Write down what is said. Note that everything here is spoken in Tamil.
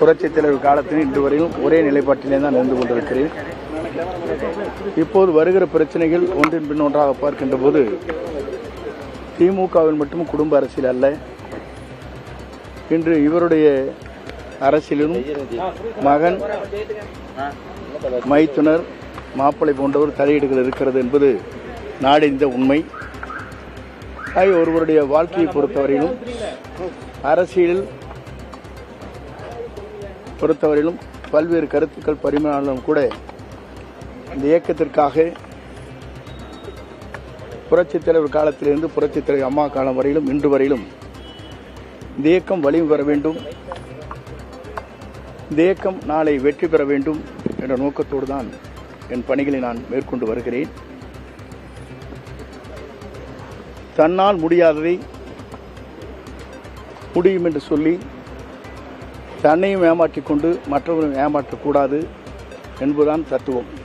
புரட்சித் தலைவர் காலத்தில் இன்று வரையும் ஒரே நிலைப்பாட்டிலே தான் நடந்து கொண்டிருக்கிறேன். இப்போது வருகிற பிரச்சனைகள் ஒன்றின் பின் ஒன்றாக பார்க்கின்ற போது திமுகவில் மட்டும் குடும்ப அரசியல் அல்ல. இன்று இவருடைய அரசியலிலும் மகன் மைத்துனர் மாப்பிள்ளை போன்றவர் தலையீடுகள் இருக்கிறது என்பது நாடறிந்த உண்மை. ஒருவருடைய வாழ்க்கையை பொறுத்தவரையிலும் அரசியலில் பொறுத்தவரையிலும் பல்வேறு கருத்துக்கள் பரிமாறினாலும் கூட இந்த இயக்கத்திற்காக புரட்சித் தலைவர் காலத்திலிருந்து புரட்சித் தலைவர் அம்மா காலம் வரையிலும் இன்று வரையிலும் இந்த இயக்கம் வலிமை பெற வேண்டும். இந்த இயக்கம் நாளை வெற்றி பெற வேண்டும் என்ற நோக்கத்தோடு தான் என் பணிகளை நான் மேற்கொண்டு வருகிறேன். தன்னால் முடியாததை முடியும் என்று சொல்லி தன்னையும் ஏமாற்றிக்கொண்டு கொண்டு ஏமாற்றக்கூடாது என்பதுதான் தத்துவம்.